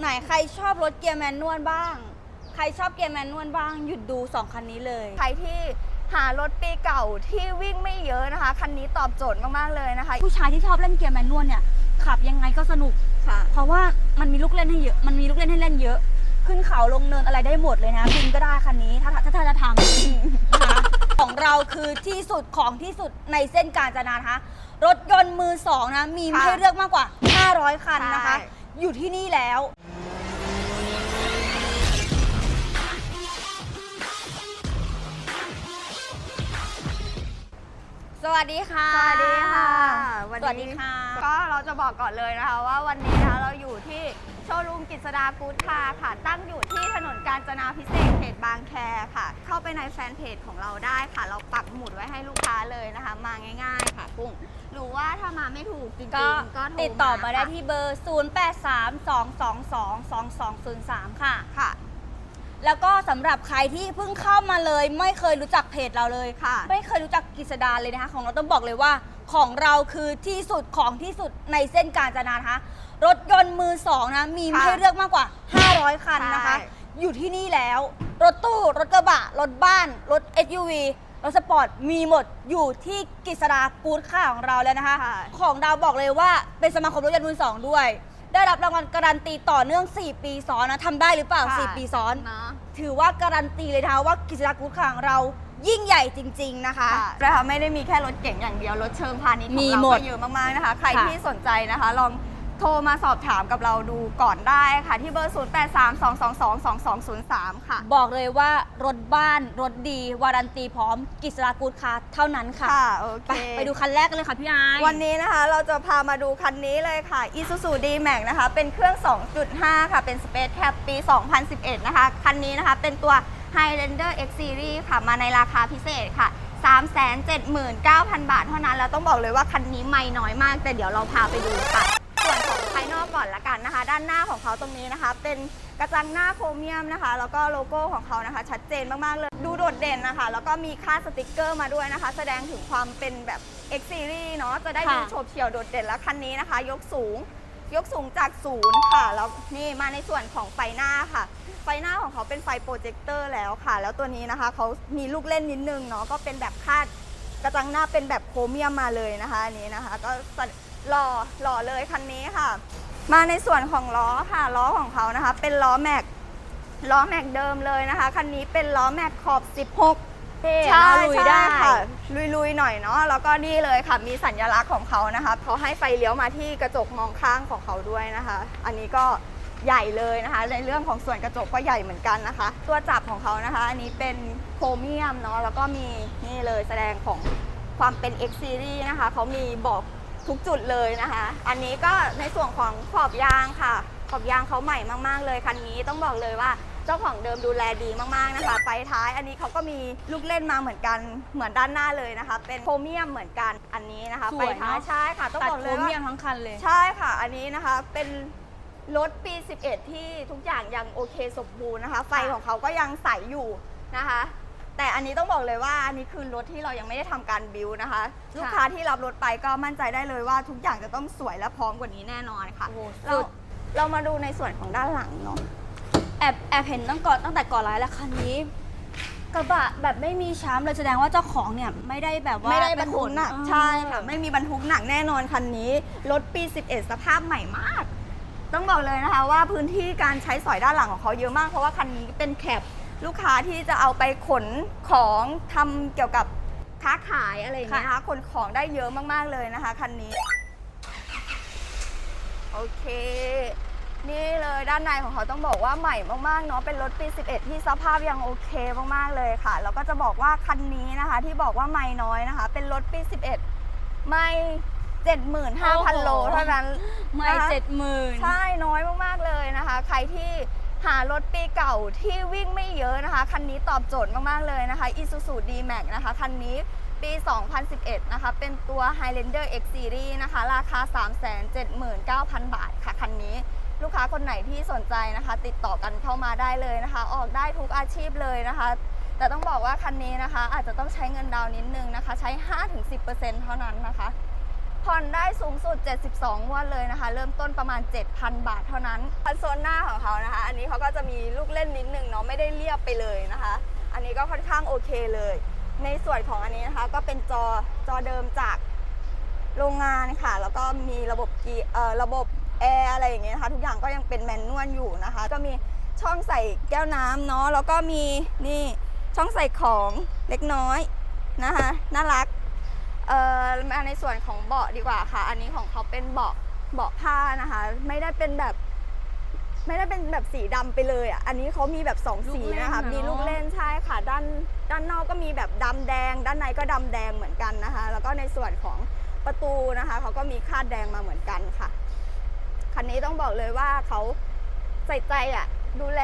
ไหนใครชอบรถเกียร์แมนนวลบ้าง ใครชอบเกียร์แมนนวลบ้าง หยุดดู 2 คันนี้เลย ใครที่หารถปีเก่าที่วิ่งไม่เยอะนะคะ คันนี้ตอบโจทย์มาก ๆ เลยนะคะ ผู้ชายที่ชอบเล่นเกียร์แมนนวลเนี่ยขับยังไงก็สนุก ค่ะ เพราะว่ามันมีลูกเล่นให้เยอะ มันมีลูกเล่นให้เล่นเยอะ ขึ้นเขาลงเนินอะไรได้หมดเลยนะบินก็ได้คันนี้ถ้าถ้าถ้าจะทำนะคะของเราคือที่สุดของที่สุดในเส้นกาญจนานะคะรถยนต์มือสองนะมีค่ะให้เลือกมากกว่า 500 คันนะคะ ใช่ อยู่ที่นี่แล้ว สวัสดีค่ะ สวัสดีค่ะสวัสดีค่ะ ก็เราจะบอกก่อนเลยนะคะว่าวันนี้นะคะเราอยู่ที่โชว์รูมกิจสดากู๊ดคาร์ค่ะ ตั้งอยู่ที่ถนนกาญจนาพิเศษกเขตบางแคค่ะ เข้าไปในแฟนเพจของเราได้ค่ะ เราปักหมุดไว้ให้ลูกค้าเลยนะคะ มาง่ายๆค่ะกุ้งหรือว่าถ้ามาไม่ถูกจริงก็ๆก็โทรติดต่อมาได้ค่ะที่เบอร์ 0832222203 ค่ะ ค่ะ แล้วก็สำหรับใครที่เพิ่งเข้ามาเลย ไม่เคยรู้จักเพจเราเลยค่ะ ไม่เคยรู้จักกิษดาเลยนะคะ ของเราต้องบอกเลยว่าของเราคือที่สุดของที่สุดในเส้นกาญจนานะคะรถยนต์มือสองนะมีค่ะให้เลือกมากกว่า 500 คันนะคะ ใช่ อยู่ที่นี่แล้ว รถตู้ รถกระบะ รถบ้าน รถ SUV รถสปอร์ตมีหมดอยู่ที่กิษดากู๊ดค่าของเราแล้วนะคะ ค่ะ ของดาวบอกเลยว่าเป็นสมาคมรถยนต์มือสองด้วย ได้รับรางวัลการันตีต่อเนื่อง 4 ปีซ้อนนะทำได้หรือเปล่า ค่ะ 4 ปีซ้อนเนาะถือว่าการันตีเลยนะคะว่ากิจการกู๊ดค่าของเรายิ่งใหญ่จริง ๆ นะคะค่ะนะคะไม่ได้มีแค่รถเก่งอย่างเดียว รถเชิงพาณิชย์ขมีองเราหมดก็เยอะมากๆนะคะ ใครค่ะที่สนใจนะคะ ลอง โทรมาสอบถามกับเราดูก่อนได้ค่ะ ที่เบอร์ 0832222203 ค่ะ บอกเลยว่ารถบ้านรถดี วารันตีพร้อมกิจการกู๊ดค่าเท่านั้นค่ะ ค่ะโอเค ไปไปดูคันแรกกันเลยค่ะพี่ไอายวันนี้นะคะเราจะพามาดูคันนี้เลยค่ะ Isuzu D-Max นะคะ เป็นเครื่อง 2.5 ค่ะ เป็น Space Cab ปี 2011 นะคะ คันนี้นะคะเป็นตัว Highlander X Series ค่ะ มาในราคาพิเศษค่ะ 379,000 บาทเท่านั้น แล้วต้องบอกเลยว่าคันนี้ไม่น้อยมาก แต่เดี๋ยวเราพาไปดูค่ะ ด้านหน้าของเขาตรงนี้นะคะ เป็นกระจังหน้าโครเมียมนะคะ แล้วก็โลโก้ของเขานะคะ ชัดเจนมากๆเลย ดูโดดเด่นนะคะ แล้วก็มีค่าดสติกเกอร์มาด้วยนะคะ แสดงถึงความเป็นแบบ X Series เนาะจะได้ดูค่ะ โฉบเฉี่ยวโดดเด่นแล้วคันนี้นะคะ ยกสูง ยกสูงจากศูนย์ค่ะ แล้วนี่มาในส่วนของไฟหน้าค่ะ ไฟหน้าของเขาเป็นไฟโปรเจคเตอร์แล้วค่ะ แล้วตัวนี้นะคะเขามีลูกเล่นนิดนึงเนาะก็เป็นแบบคาด กระจังหน้าเป็นแบบโครเมียมมาเลยนะคะอันนี้นะคะ ก็สะหล่อหล่อเลยคันนี้ค่ะ มาในส่วนของล้อค่ะล้อของเขานะคะ เป็นล้อแม็กล้อแม็กเดิมเลยนะคะคันนี้เป็นล้อแม็กขอบ 16เท่ใช่นะลุยใช่ได้ค่ะ ลุยๆหน่อยเนาะแล้วก็นี่เลยค่ะมีสัญลักษณ์ของเขานะคะเขาให้ไฟเลี้ยวมาที่กระจกมองข้างของเขาด้วยนะคะ อันนี้ก็ใหญ่เลยนะคะ ในเรื่องของส่วนกระจกก็ใหญ่เหมือนกันนะคะ ตัวจับของเขานะคะ อันนี้เป็นโครเมียมเนาะแล้วก็มีนี่เลยแสดงของความเป็น X Series นะคะเขามีบอก ทุกจุดเลยนะคะ อันนี้ก็ในส่วนของขอบยางค่ะ ขอบยางเขาใหม่มาก ๆ เลยคันนี้ต้องบอกเลยว่าเจ้าของเดิมดูแลดีมากๆนะคะ ไฟท้ายอันนี้เขาก็มีลูกเล่นมาเหมือนกันเหมือนด้านหน้าเลยนะคะ เป็นโครเมียมเหมือนกันอันนี้นะคะ สไฟวยท้ายเนาะใช่ค่ะ ต้องตัดบอกโคเลรยว่า เมียมทั้งคันเลย ใช่ค่ะ อันนี้นะคะเป็นรถปี 11 ที่ทุกอย่างยังโอเคสมบูรณ์นะคะ ไฟของเขาก็ยังใสอยู่นะคะ แต่อันนี้ต้องบอกเลยว่าอันนี้คือรถที่เรายังไม่ได้ทำการบิวนะคะ ลูกค้าที่รับรถไปก็มั่นใจได้เลยว่าทุกอย่างจะต้องสวยและพร้อมกว่านี้แน่นอนค่ะโอ้โหเราสุด เรามาดูในส่วนของด้านหลังเนาะ แอบแอบเห็นตั้งก่อนตั้งแต่ก่อนไลฟ์แล้วคันนี้ กระบะแบบไม่มีช้ำเลยแสดงว่าเจ้าของเนี่ยไม่ได้แบบว่าไม่ได้บรรทุกหนักไปขใช่ค่ะไม่มีบรรทุกหนักแน่นอนคันนี้ รถปี 11 สภาพใหม่มาก ต้องบอกเลยนะคะว่าพื้นที่การใช้สอยด้านหลังของเขาเยอะมาก เพราะว่าคันนี้เป็นแคป ลูกค้าที่จะเอาไปขนของทำเกี่ยวกับค้าขายอะไรอย่างเงี้ยนะคะขนของได้เยอะมากๆเลยนะคะคันนี้ โอเค นี่เลยด้านในของเขาต้องบอกว่าใหม่มากๆเนาะเป็นรถปี 11 ที่สภาพยังโอเคมากๆเลยค่ะแล้วก็จะบอกว่าคันนี้นะคะ ที่บอกว่าไม่น้อยนะคะ เป็นรถปี 11 ไม่ 75,000 โลเท่านั้นไม่นะคะ เจ็ดหมื่น ใช่น้อยมาก ๆ เลยนะคะ ใครที่ หารถปีเก่าที่วิ่งไม่เยอะนะคะ คันนี้ตอบโจทย์มาก ๆ เลยนะคะ Isuzu D-Max นะคะ คันนี้ปี 2011 นะคะ เป็นตัว Highlander X Series นะคะ ราคา 379,000 บาทค่ะ คันนี้ลูกค้าคนไหนที่สนใจนะคะ ติดต่อกันเข้ามาได้เลยนะคะ ออกได้ทุกอาชีพเลยนะคะ แต่ต้องบอกว่าคันนี้นะคะ อาจจะต้องใช้เงินดาวน์นิดนึงนะคะ ใช้ 5-10%เท่านั้นนะคะ ผ่อนได้สูงสุด 72งวดเลยนะคะ เริ่มต้นประมาณ 7,000 บาทเท่านั้นคอนโซลหน้าของเขาก็จะมีลูกเล่นนิดนึงเนาะไม่ได้เรียบไปเลยนะคะ อันนี้ก็ค่อนข้างโอเคเลย ในส่วนของอันนี้นะคะ ก็เป็นจอจอเดิมจากโรงงานค่ะ แล้วก็มีระบบกีเอ่อระบบแอร์อะไรอย่างเงี้ยนะคะ ทุกอย่างก็ยังเป็นแมนนวลอยู่นะคะ ก็มีช่องใส่แก้วน้ำเนาะแล้วก็มีนี่ช่องใส่ของเล็กน้อยนะคะ น่ารัก เอ่อมาในส่วนของเบาะดีกว่าค่ะ อันนี้ของเขาเป็นเบาะเบาะผ้านะคะ ไม่ได้เป็นแบบ ไม่ได้เป็นแบบสีดำไปเลยอะอันนี้เขามีแบบสองสีนะคะลูกเล่นอะเนอะมีลูกเล่นใช่ค่ะด้านด้านนอกก็มีแบบดำแดง ด้านในก็ดำแดงเหมือนกันนะคะ แล้วก็ในส่วนของประตูนะคะเขาก็มีคาดแดงมาเหมือนกันค่ะคันนี้ต้องบอกเลยว่าเขาใส่ใจอะดูแล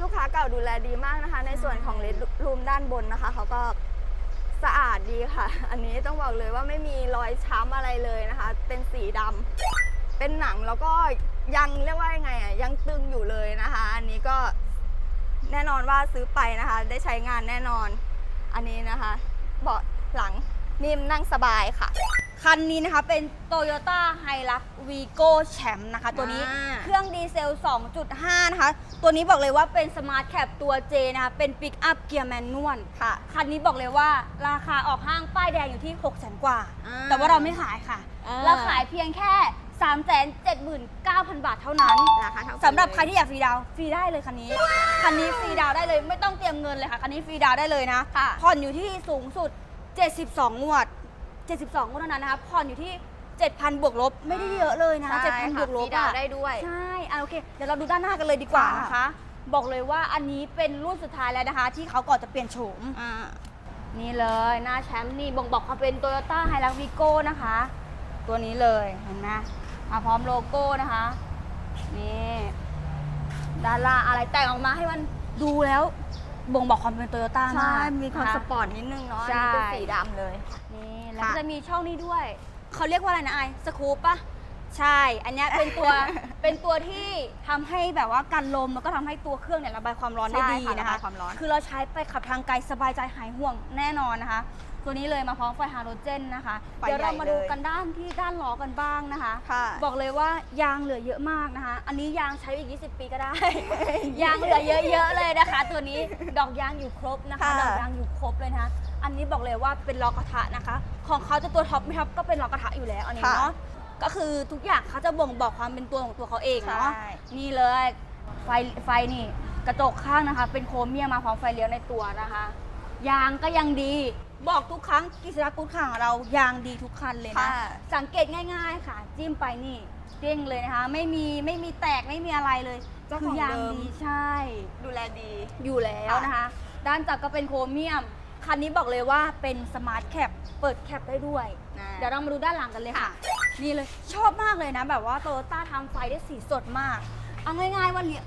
ลูกค้าเก่าดูแลดีมากนะคะ ในส่วนของเลดรูมด้านบนนะคะเขาก็ สะอาดดีค่ะ อันนี้ต้องบอกเลยว่าไม่มีรอยช้ำอะไรเลยนะคะ เป็นสีดำเป็นหนังแล้วก็ยังเรียกว่ายังไงอะยังตึงอยู่เลยนะคะ อันนี้ก็แน่นอนว่าซื้อไปนะคะ ได้ใช้งานแน่นอน อันนี้นะคะ เบาะหลังนิ่มนั่งสบายค่ะ คันนี้นะคะ เป็น Toyota Hilux Vigo Champ นะคะ ตัวนี้อ่า เครื่องดีเซล 2.5 นะคะ ตัวนี้บอกเลยว่าเป็น Smart Cap ตัว J นะคะ เป็น Pick Up Gear Manual ค่ะ คันนี้บอกเลยว่าราคาออกห้างป้ายแดงอยู่ที่ 6 0 0 0 0กว่า อ่าแต่ว่าเราไม่ขายค่ะ อ่า เราขายเพียงแค่ 379,000 บาทเท่านั้น ราคาเท่ากันสำหรับใครเลยที่อยากฟรีดาวน์ฟรีได้เลยคันนี้ คันนี้ฟรีดาวน์ได้เลยไม่ต้องเตรียมเงินเลยค่ะ คันนี้ฟรีดาวน์ได้เลยนะ ค่ะ ผ่อนอยู่ที่สูงสุด 72 งวด 72งวดเท่านั้นนะคะผ่อนอยู่ที่ 7,000 บวกลบไม่ได้เยอะเลยนะใช่7,000บค่ะวกลฟบรีดาวอะ น์ได้ด้วย ใช่อะโอเค เดี๋ยวเราดูด้านหน้ากันเลยดีกว่าค่ะนะคะ บอกเลยว่าอันนี้เป็นรุ่นสุดท้ายแล้วนะคะ ที่เขาก่อนจะเปลี่ยนโฉม อ่า นี่เลยหน้าแชมป์นี่บ่งบอกเขาเป็น Toyota Hilux Vigo นะคะ ตัวนี้เลยเห็นไหมมาพร้อมโลโก้นะคะ นี่ด้านล่างอะไรแต่งออกมาให้มันดูแล้ว บ่งบอกความเป็นโตโยต้าใช่ มากมีความนะะสปอร์ตนิดนึงเนาะใช่อันนี้เป็นสีดำเลย นี่แล้วก็ค่ะ จะมีช่องนี้ด้วย เขาเรียกว่าอะไรนะไอสคูปปะ ใช่ อันเนี้ยเป็นตัว เป็นตัวที่ทำให้แบบว่ากันลมแล้วก็ทำให้ตัวเครื่องเนี่ยระบายความร้อนได้ใช่ดีค่ะนะระบาคะยความร้อน คือเราใช้ไปขับทางไกลสบายใจหายห่วงแน่นอนนะคะ ตัวนี้เลยมาพร้อมไฟฮาโลเจนนะคะ ไฟเดี๋ยวเรามาใหญ่ดูเลยกันด้านที่ด้านล้อกันบ้างนะคะ ค่ะ บอกเลยว่ายางเหลือเยอะมากนะคะ อันนี้ยางใช้อีก 20 ปีก็ได้ ยางเหลือเยอะๆเลยนะคะ ตัวนี้ดอกยางอยู่ครบนะคะ ค่ะ ดอกยางอยู่ครบเลยนะคะ อันนี้บอกเลยว่าเป็นล้อกระทะนะคะ ของเขาจะตัวท็อปไม่ท็อปก็เป็นล้อกระทะอยู่แล้วอันนี้ค่ะ เนาะ ก็คือทุกอย่างเขาจะบ่งบอกความเป็นตัวของตัวเขาเองเนาะใช่ นี่เลยไฟไฟนี่กระจกข้างนะคะ เป็นโครเมียมมาพร้อมไฟเลี้ยวในตัวนะคะ ยางก็ยังดีบอกทุกครั้งกิจการกูดข่างเรายางดีทุกคันเลยนะ ค่ะ สังเกตง่ายๆค่ะ จิ้มไปนี่เด้งเลยนะคะ ไม่มีไม่มีแตกไม่มีอะไรเลยเจ้าคืของยางเดิม ดีใช่ ดูแลดี อยู่แล้วนะคะ ด้านจับก็เป็นโครเมียม คันนี้บอกเลยว่าเป็นสมาร์ทแคปเปิดแคปได้ด้วยนะเดี๋ยวเรามาดูด้านหลังกันเลยค่ะค่ะ นี่เลยชอบมากเลยนะ แบบว่าโตโยต้าทำไฟได้สีสดมาก เอาง่ายๆว่าเหยียบ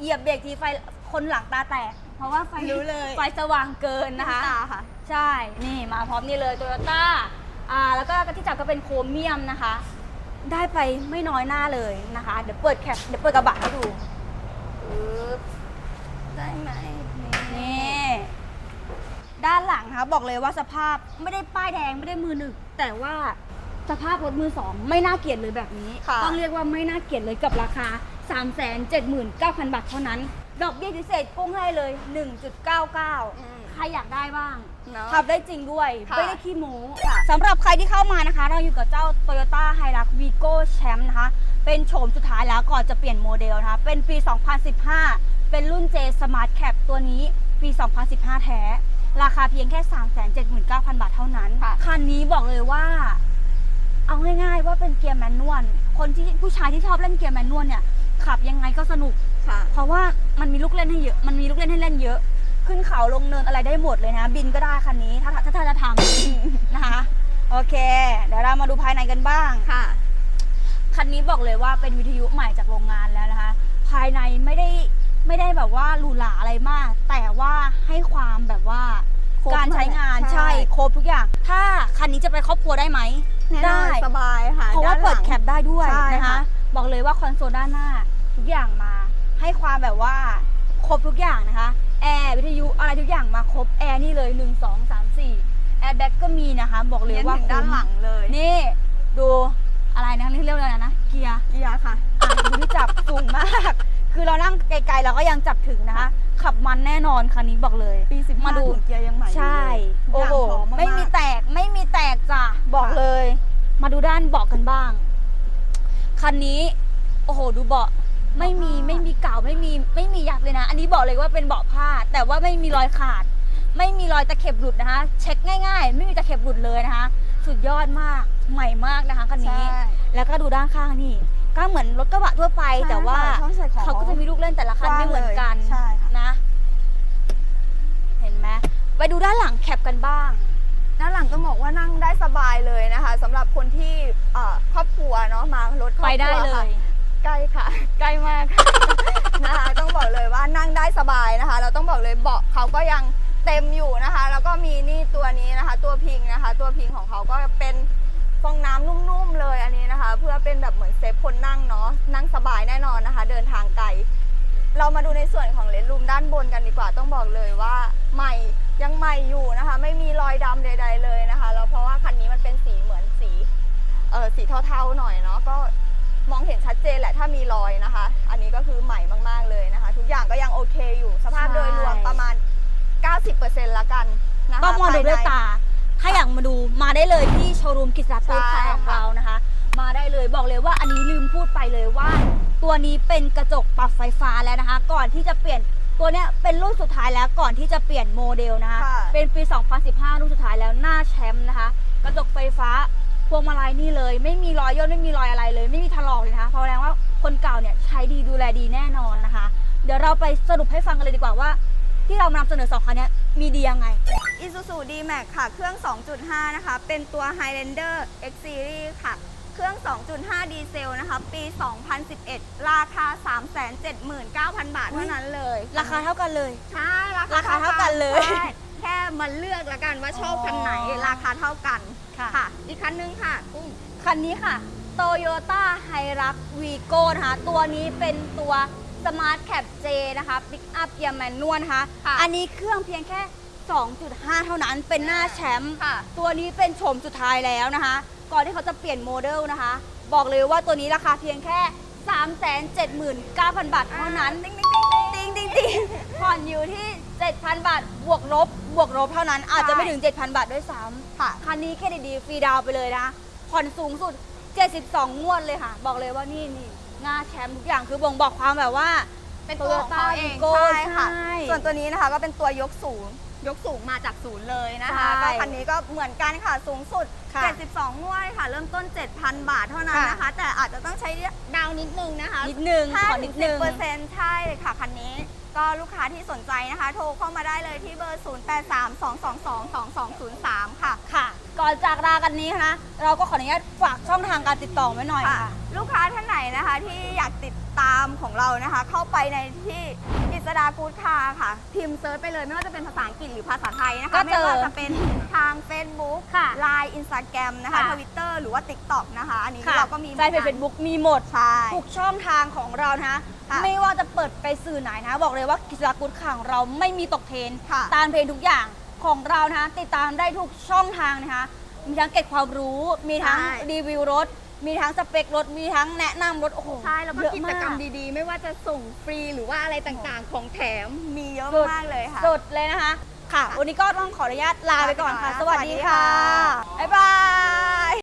เหยียบเบรกทีไฟคนหลังตาแตก เพราะว่าไฟรู้เลย ไฟสว่างเกินนะคะตาค่ะ ใช่ นี่มาพร้อมนี่เลยโตโยต้าอ่าแล้วก็ที่จับก็เป็นโครเมียมนะคะ ได้ไปไม่น้อยหน้าเลยนะคะ เดี๋ยวเปิดแคปเดี๋ยวเปิดกระบะให้ดูปึ๊บได้ไหมนี่ด้านหลังนะคะบอกเลยว่าสภาพไม่ได้ป้ายแดงไม่ได้มือหนึ่งแต่ว่า สภาพรถมือสองไม่น่าเกลียดเลยแบบนี้ ค่ะ ต้องเรียกว่าไม่น่าเกลียดเลยกับราคา 379,000 บาทเท่านั้น ดอกเบี้ยพิเศษกุ้งให้เลย1.99อืมใครอยากได้บ้างเนอะขับได้จริงด้วย ค่ะไม่ได้ขี้โม้ค่ะ สำหรับใครที่เข้ามานะคะ เราอยู่กับเจ้า Toyota Hilux Vigo Champ นะคะ เป็นโฉมสุดท้ายแล้วก่อนจะเปลี่ยนโมเดลนะคะ เป็นปี 2015 เป็นรุ่น J Smart Cap ตัวนี้ปี 2015 แท้ ราคาเพียงแค่ 379,000 บาทเท่านั้น ค่ะ คันนี้บอกเลยว่า เอาง่ายๆว่าเป็นเกียร์แมนนวลคนที่ผู้ชายที่ชอบเล่นเกียร์แมนนวลเนี่ยขับยังไงก็สนุก ค่ะ เพราะว่ามันมีลูกเล่นให้เยอะ มันมีลูกเล่นให้เล่นเยอะ ขึ้นเขาลงเนินอะไรได้หมดเลยนะ บินก็ได้คันนี้ ถ้าถ้าถ้าจะทำ นะคะ โอเค เดี๋ยวเรามาดูภายในกันบ้าง ค่ะ คันนี้บอกเลยว่าเป็นวิทยุใหม่จากโรงงานแล้วนะคะ ภายในไม่ได้ไม่ได้แบบว่าหรูหราอะไรมาก แต่ว่าให้ความแบบว่าครบการใช้งานใช่ใช่ ครบทุกอย่าง ถ้าคันนี้จะไปครอบครัวได้ไหม แน่นอนได้สบายค่ะเพราะว่าด้นหเปิลัดงแคปได้ด้วยใช่นะคะค่ะบอกเลยว่าคอนโซลด้านหน้าทุกอย่างมา ให้ความแบบว่าครบทุกอย่างนะคะแอร์วิทยุอะไรทุกอย่างมาครบแอร์นี่เลย 1 2 3 4แอร์แบ็กก็มีนะคะ บอกเลยเน้นว่าถึงด้านหลังเลยนี่ดูอะไรนะเรียกเรียกอะไรนะเกียร์เกียร์ค่ะอะดูที่จับสูงมาก คือเราเราก็ยังจับถึงนะคะ ขับมันแน่นอนคันนี้บอกเลย ปี15มาดูถึงเกียร์ยังใหม่อยู่ใช่เลยทุโอ้กโหย่างพร้อมากๆไม่มีแตกไม่มีแตกจ้ะบอกค่ะเลยมา ดูด้านเบาะกันบ้าง คันนี้ โอ้โห ดูเบาะ ไม่มีไม่มีเก่าไม่มีไม่มียับเลยนะ อันนี้บอกเลยว่าเป็นเบาะผ้า แต่ว่าไม่มีรอยขาด ไม่มีรอยตะเข็บหลุดนะคะ เช็คง่ายๆ ไม่มีตะเข็บหลุดเลยนะคะ สุดยอดมาก ใหม่มากนะคะคันนี้ใช่แล้วก็ดูด้านข้างนี่ ก็เหมือนรถกระบะทั่วไปใช่แต่ว่าค่ะช่องใส่ของเขาก็จะมีลูกเล่นแต่ละคันไม่เหมือนกันใช่ค่ะนะ เห็นไหมไปดูด้านหลังแคปกันบ้าง ด้านหลังต้องบอกว่านั่งได้สบายเลยนะคะสำหรับคนที่เอ่อครอบครัวเนาะมารถครอบไปคได้รัวเลค่ะย ใกล้ค่ะ ใกล้มาก นะคะต้องบอกเลยว่านั่งได้สบายนะคะ เราต้องบอกเลยเบาะเขาก็ยังเต็มอยู่นะคะ แล้วก็มีนี่ตัวนี้นะคะ ตัวพิงนะคะ ตัวพิงของเขาก็เป็นฟองน้ำนุ่มๆเลยอันนี้นะคะ เพื่อเป็นแบบเหมือนเซฟคนนั่งเนาะนั่งสบายแน่นอนนะคะ เดินทางไกล เรามาดูในส่วนของเลนรูมด้านบนกันดีกว่าต้องบอกเลยว่าใหม่ยังใหม่อยู่นะคะ ไม่มีรอยดำใด ๆ เลยนะคะแล้วเพราะว่าคันนี้มันเป็นสีเหมือนสีเออสีเทาๆหน่อยเนาะก็มองเห็นชัดเจนแหละถ้ามีรอยนะคะ อันนี้ก็คือใหม่มากๆเลยนะคะ ทุกอย่างก็ยังโอเคอยู่สภาพใช่โดยรวมประมาณ 90%ละกันนะคะก็มองดูด้วยภในตา ถ้าอยากมาดูมาได้เลยที่โชว์รูมกิจสาตูดใช่คาของค่ะเรานะคะ มาได้เลยบอกเลยว่าอันนี้ลืมพูดไปเลยว่า ตัวนี้เป็นกระจกปรับไฟฟ้าแล้วนะคะ ก่อนที่จะเปลี่ยนตัวเนี้ยเป็นรุ่นสุดท้ายแล้วก่อนที่จะเปลี่ยนโมเดลนะคะ ค่ะ เป็นปี 2015 รุ่นสุดท้ายแล้วหน้าแชมป์นะคะ กระจกไฟฟ้าพวงมาลัยนี่เลย ไม่มีรอยย่นไม่มีรอยอะไรเลย ไม่มีถลอกเลยนะคะเพราะแสดงว่าคนเก่าเนี่ยใช้ดีดูแลดีแน่นอนนะคะ เดี๋ยวเราไปสรุปให้ฟังกันเลยดีกว่าว่า ที่เรามานำเสนอสองคันเนี้ยมีดียังไง Isuzu D-Max ค่ะ เครื่อง 2.5 นะคะ เป็นตัว Highlander X Series ค่ะ เครื่อง 2.5 ดีเซลนะคะ ปี 2011 ราคา 379,000 บาทเท่านั้นเลย ราคาเท่ากันเลย ใช่ ราคาเท่ากันเลยใช่แค่มาเลือกละกันว่าชอบคันไหนอ๋อราคาเท่ากัน ค่ะ อีกคันนึงค่ะกุ้งคันนี้ค่ะ Toyota Hilux Vigo นะคะ ตัวนี้เป็นตัว Smart Cab J นะคะ Pick Up Gear Manual นะคะค่ะอันนี้เครื่องเพียงแค่ 2.5 เท่านั้นเป็นหน้าแชมป์ค่ะตัวนี้เป็นโฉมสุดท้ายแล้วนะคะ ก่อนที่เขาจะเปลี่ยนโมเดลนะคะ บอกเลยว่าตัวนี้ราคาเพียงแค่ 379,000 บาทเท่านั้นติ๊งติ๊งติ๊งติ๊งจริงจริงผ่อนอยู่ที่ 7,000 บาท บวกลบบวกลบเท่านั้น อาจจะไม่ถึง 7,000 บาทด้วยซ้ำค่ะคันนี้เครดิตฟรีดาวไปเลยนะผ่อนสูงสุด 72 งวดเลยค่ะ บอกเลยว่านี่นี่หน้าแชมป์ทุกอย่างคือบ่งบอกความแบบว่าเป็นตัวของเขาเองใช่ค่ะ ส่วนตัวนี้นะคะก็เป็นตัวยกสูง ยกสูงมาจากศูนย์เลยนะคะใช่ก็คันนี้ก็เหมือนกันค่ะสูงสุด ค่ะ72งวดค่ะ เริ่มต้น 7,000 บาทเท่านั้นค่ะ นะคะ แต่อาจจะต้องใช้ดาวน์นิดนึงนะคะ นิดนึงขอนิดนึงเปอร์เซ็นต์ใช่เลยค่ะ คันนี้ก็ลูกค้าที่สนใจนะคะ โทรเข้ามาได้เลยที่เบอร์ 0832222203 ค่ะ ค่ะ ก่อนจากลากันนี้นะ เราก็ขออนุญาตฝากช่องทางการติดต่อไว้หน่อยค่ะค่ะ ลูกค้าท่านไหนนะคะที่อยากติดตามของเรานะคะ เข้าไปในที่กิษดากูดคาค่ะ พิมพ์เซิร์ชไปเลยไม่ว่าจะเป็นภาษาอังกฤษหรือภาษาไทยนะก็คะเจไม่อว่าจะเป็นทาง Facebook ค่ะ Line Instagram นะคะค่ะ ทวิตเตอร์หรือว่า TikTok นะคะ อันนี้ค่ะเราก็มีใช่เพจเฟซบุ๊กมีหมด ใช่ ทุกช่องทางของเรานะคะค่ะไม่ว่าจะเปิดไปสื่อไหนนะคะบอกเลยว่ากิจการกุศข่าวของเราไม่มีตกเทรนค่ะ ตามเทรนทุกอย่าง ของเรานะคะติดตามได้ทุกช่องทางนะคะมีทั้งเก็บความรู้ มีทั้งใช่ รีวิวรถ มีทั้งสเปครถ มีทั้งแนะนำรถโอ้โหใช่ แล้วก็เยอะกิจมากรรมดีๆ ไม่ว่าจะส่งฟรีหรือว่าอะไรต่างๆ ของแถมมีเยอะสุด มากเลยค่ะ สุดเลยนะคะ ค่ะค่ะวันนี้ก็ต้องขออนุญาตลาไปก่อนค่ะลาสไปก่อนวัสดีสวัสดีค่ะค่ะ บ๊ายบาย